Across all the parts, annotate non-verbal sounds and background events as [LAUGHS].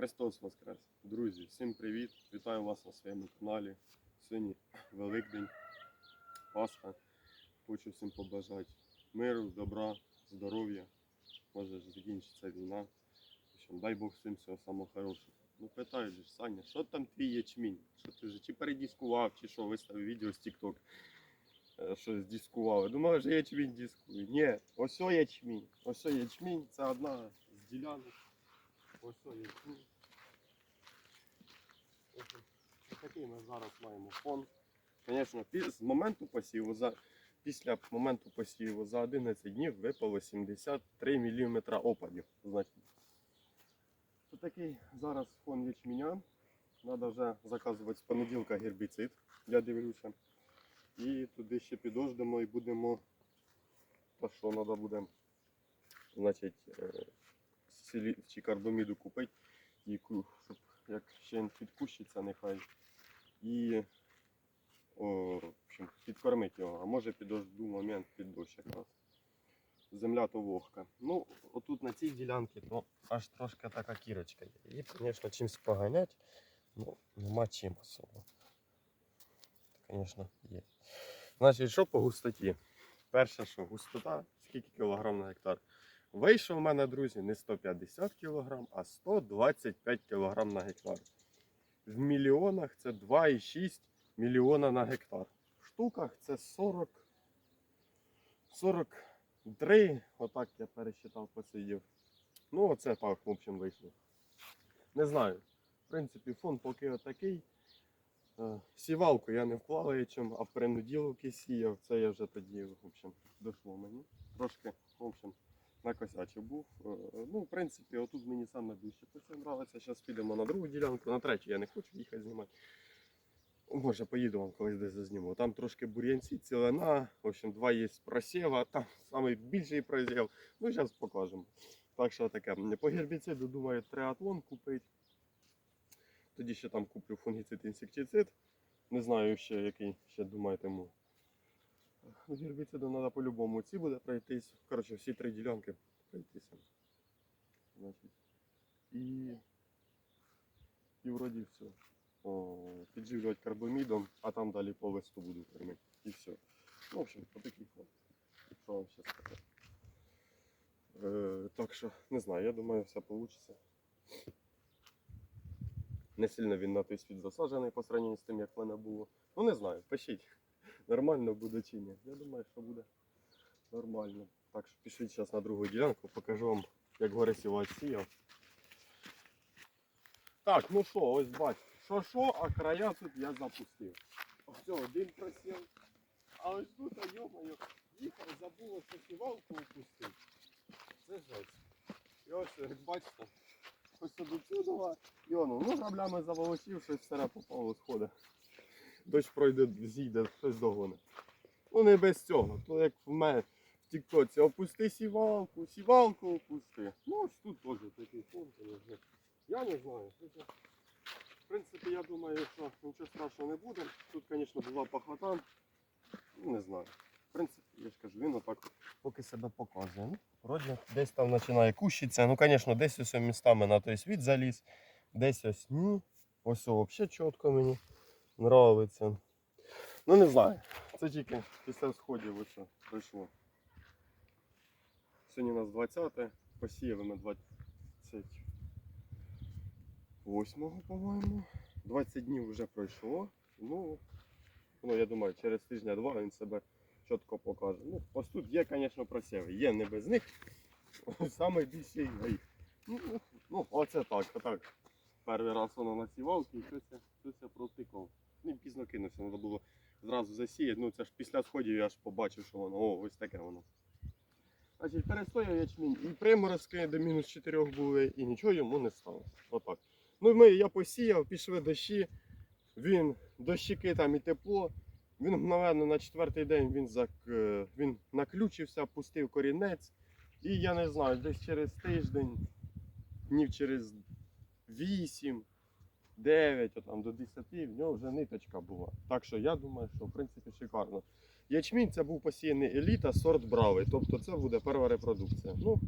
Христос Воскрес! Друзі, всім привіт! Вітаю вас на своєму каналі. Сьогодні Великдень, Пасха. Хочу всім побажати миру, добра, здоров'я. Може закінчиться війна. Дай Бог всім всього самого хорошого. Ну питають же, ж, Саня, що там твій ячмінь? Що ти вже чи передіскував, чи що, виставив відео з TikTok, е, що здіскував. Думав, що ячмінь дискує. Ні, ось ячмінь. Ось ячмінь, це одна з ділянок. Ось ячмінь. Ось Такий ми зараз маємо фон. Звісно, з моменту посіву, за, після моменту посіву за 11 днів випало 73 мм опадів. Значить. Такий зараз фон ячменя. Треба вже заказувати з понеділка гербіцид, я дивлюся. І туди ще підождемо і будемо. Та що треба буде, значить, е, чи карбаміду купити, і щоб як ще підкущиться, нехай. І о, общем, підкормити його, а може підожду момент під дощ якраз. Земля то вогка. Ну, отут на цій ділянці то аж трошки така кірочка є. Її, звісно, чимось поганять, ну нема чим особо. Звісно, є. Значить, що по густоті? Перше, що густота, скільки кілограм на гектар? Вийшов у мене, друзі, не 150 кг, а 125 кг на гектар. В мільйонах це 2,6 мільйона на гектар. В штуках це 40. 43, отак я пересчитав, посидів. Ну, оце так, в общем, вийшло. Не знаю. В принципі, фон поки отакий. Е, Сівалку я не вкладаючим, а в принуділки сіяв. Це я вже тоді, в общем, дійшло мені. Трошки, в общем, накосячив був. Е, Ну, в принципі, отут мені саме більше це подобається. Зараз підемо на другу ділянку, на третю я не хочу їхати знімати. Може, поїду вам колись десь зазніму. Там трошки бур'янці, цілина, в общем, два є просєва, там найбільший просів. Ну, зараз покажемо. Так що таке. По гербіциду думаю, триатлон купити. Тоді ще там куплю фунгіцид інсектицид. Не знаю ще, який ще думаєтиму. Гербіциду треба по-любому. Ці буде пройтись. Коротше, всі три ділянки пройтися. Значить. І. І вроді все. О, підживлювати карбамідом, а там далі по листу буду кормити. І все. Ну, в общем, отакий фон. Що вам ще сказати? Е, так що, не знаю, я думаю, все вийде. Не сильно він на той світ засаджений по сравненню з тим, як в мене було. Ну не знаю, пишіть. Нормально буде чи ні. Я думаю, що буде нормально. Так що пішли зараз на другу ділянку, покажу вам, як горе сівати сіяв. Так, ну що, ось бачите. Що що, а края тут я запустив. Ось один просів. А ось тут, йомаю, їхав, забув ось сівалку опустити. Це жесть. І ось, як бачите, ось до цього, і ну граблями заволочив, щось все попало сходить. Дощ пройде, зійде, щось догоне. Ну не без цього. То як в мене в тіктоці, опусти сівалку, сівалку опусти. Ну ось тут теж такий фон. Я не знаю. В принципі, я думаю, що нічого страшного не буде. Тут, звісно, була пахота. Не знаю. В принципі, я ж кажу, він отак поки себе показує. Ну, вроді десь там починає кущитися. Ну, звісно, десь ось містами на той світ заліз, десь ось ні. Ось взагалі чітко мені нравиться. Ну не знаю. Це тільки після сходів ось пройшло. Сьогодні у нас 20 те посіяли ми 28-го, по-моєму. 20 днів вже пройшло. Ну, ну, я думаю, через тижня-два він себе чітко покаже. Ну, ось тут є, звісно, просіви. Є не без них. [LAUGHS] Саме більший гріх. Ну, ну, ну, оце так, отак. Перший раз воно на сівалці і щось, я- провтикав. Ну, пізно кинувся, треба було зразу засіяти. Ну, це ж після сходів я ж побачив, що воно, о, ось таке воно. Значить, перестояв ячмінь. І приморозки до мінус 4 були, і нічого йому не сталося. Отак. Ну, ми, я посіяв, пішли дощі, він дощики там і тепло. Він мгновенно на четвертий день він, зак... е, він наключився, пустив корінець. І я не знаю, десь через тиждень, днів через 8, 9, отам, до 10, в нього вже ниточка була. Так що я думаю, що в принципі шикарно. Ячмінь це був посіяний еліта, сорт бравий. Тобто це буде перша репродукція. Ну,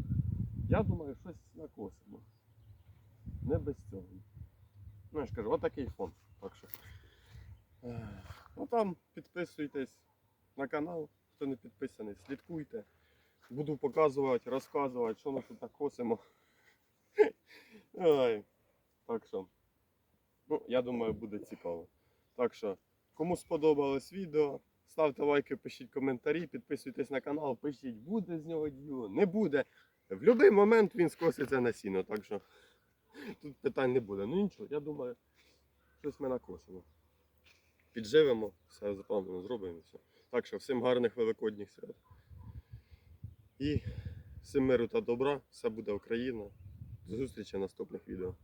я думаю, щось накосимо. Не без цього. Ну, я ж кажу, отакий фон. Так що. Ну там підписуйтесь на канал, хто не підписаний, слідкуйте. Буду показувати, розказувати, що ми тут так косимо. [LAUGHS] Ой. Так що, ну, я думаю, буде цікаво. Так що, кому сподобалось відео, ставте лайки, пишіть коментарі, підписуйтесь на канал, пишіть, буде з нього діло, не буде. В будь-який момент він скоситься на сіно, так що тут питань не буде. Ну нічого, я думаю, щось ми накосимо. Підживемо, все заплановано зробимо все. Так що всім гарних великодніх свят. І всім миру та добра, все буде Україна. До зустрічі в наступних відео.